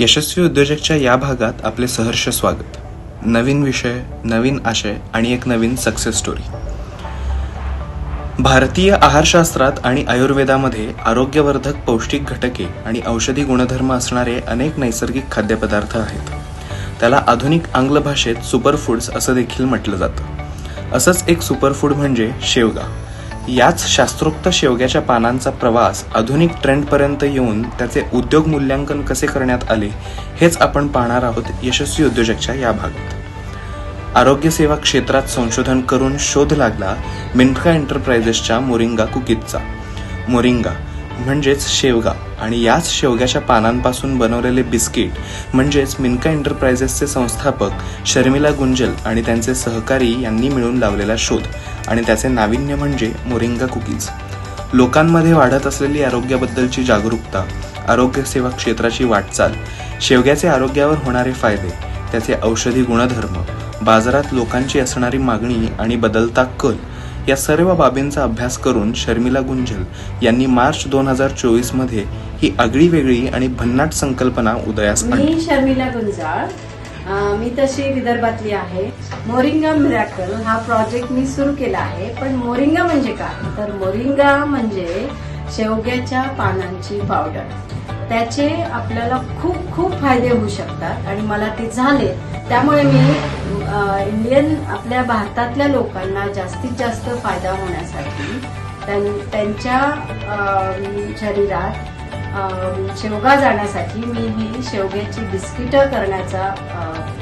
यशस्वी उद्योजकच्या या भागात आपले सहर्ष स्वागत. नवीन विषय नवीन आशय आणि एक नवीन सक्सेस स्टोरी भारतीय आहारशास्त्रात आणि आयुर्वेदामध्ये आरोग्यवर्धक पौष्टिक घटके आणि औषधी गुणधर्म असणारे अनेक नैसर्गिक खाद्यपदार्थ आहेत. त्याला आधुनिक आंग्ल भाषेत सुपरफूड्स असं देखील म्हटलं जातं. असंच एक सुपरफूड म्हणजे शेवगा. याच शास्त्रोक्त शेवग्याच्या पानांचा प्रवास आधुनिक ट्रेंडपर्यंत येऊन त्याचे उद्योग मूल्यांकन कसे करण्यात आले हेच आपण पाहणार आहोत यशस्वी उद्योजकच्या या भागात. आरोग्यसेवा क्षेत्रात संशोधन करून शोध लागला मिनका एंटरप्राइजेसच्या मोरिंगा कुकीजचा. मोरिंगा म्हणजेच शेवगा आणि याच शेवग्याच्या पानांपासून बनवलेले बिस्किट म्हणजेच मिनका एंटरप्राइजेसचे संस्थापक शर्मिला गुंजल आणि त्यांचे सहकारी यांनी मिळून लावलेला शोध. आणि त्याचे नाविन्य म्हणजे मोरिंगा कुकीज. लोकांमध्ये वाढत असलेली आरोग्याबद्दलची जागरूकता आरोग्यसेवा क्षेत्राची वाटचाल शेवग्याचे आरोग्यावर होणारे फायदे त्याचे औषधी गुणधर्म बाजारात लोकांची असणारी मागणी आणि बदलता कल या सर्व बाबींचा अभ्यास करून शर्मिला गुंजल यांनी मार्च दोन हजार चोवीसमध्ये ही आगळी वेगळी आणि भन्नाट संकल्पना उदयास आणली. शर्मिला गुंजाळ मी तशी विदर्भातली आहे. मोरिंगा मिरॅकल हा प्रोजेक्ट मी सुरू केला आहे. पण मोरिंगा म्हणजे काय? तर मोरिंगा म्हणजे शेवग्याच्या पानांची पावडर त्याचे आपल्याला खूप खूप फायदे होऊ शकतात. आणि मला ते झाले. त्यामुळे मी इंडियन आपल्या भारतातल्या लोकांना जास्तीत जास्त फायदा होण्यासाठी त्यां- त्यांच्या शरीरात शेवगा जाण्यासाठी मी ही शेवग्याची बिस्किटं करण्याचा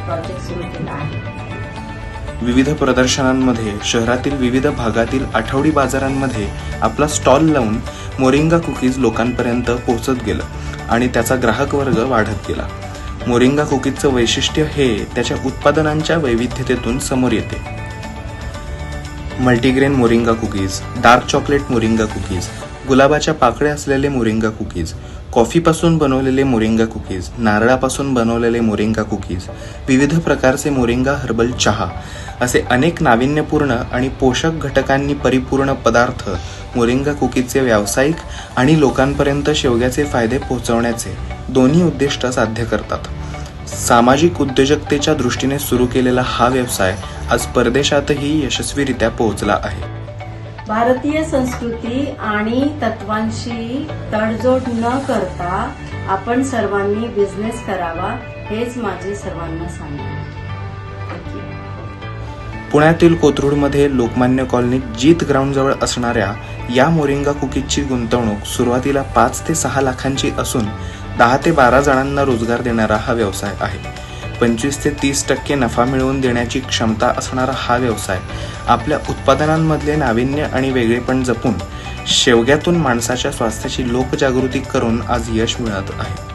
प्रोजेक्ट सुरू केला आहे. विविध प्रदर्शनांमध्ये शहरातील विविध भागातील आठवडी बाजारांमध्ये आपला स्टॉल लावून मोरिंगा कुकीज लोकांपर्यंत पोहोचत गेलं आणि त्याचा ग्राहक वर्ग वाढत गेला. मोरिंगा कुकीजचं वैशिष्ट्य हे त्याच्या उत्पादनांच्या वैविध्यतेतून समोर येते. Multigrain moringa cookies dark chocolate moringa cookies गुलाबाच्या पाकळ्या असलेले मोरिंगा कुकीज कॉफीपासून बनवलेले मोरिंगा कुकीज नारळापासून बनवलेले मोरिंगा कुकीज विविध प्रकारचे मोरिंगा हर्बल चहा असे अनेक नाविन्यपूर्ण आणि पोषक घटकांनी परिपूर्ण पदार्थ मोरिंगा कुकीजचे व्यावसायिक आणि लोकांपर्यंत शेवग्याचे फायदे पोहोचवण्याचे दोन्ही उद्दिष्ट साध्य करतात. सामाजिक उद्योजकतेच्या दृष्टीने सुरू केलेला हा व्यवसाय आज परदेशातही यशस्वीरित्या पोहोचला आहे. भारतीय संस्कृती आणि तत्वांशी तडजोड न करता आपण सर्वांनी बिझनेस करावा हेच माझे सर्वांना सांगणे पुण्यातील कोथरूडमध्ये लोकमान्य कॉलनीत जीत ग्राउंडजवळ असणाऱ्या या मोरिंगा कुकीजची गुंतवणूक सुरुवातीला पाच ते सहा लाखांची असून दहा ते बारा जणांना रोजगार देणारा हा व्यवसाय आहे. पंचवीस ते तीस टक्के नफा मिळवून देण्याची क्षमता असणारा हा व्यवसाय आपल्या उत्पादनांमधले नाविन्य आणि वेगळेपण जपून शेवग्यातून माणसाच्या स्वास्थ्याची लोकजागृती करून आज यश मिळत आहे.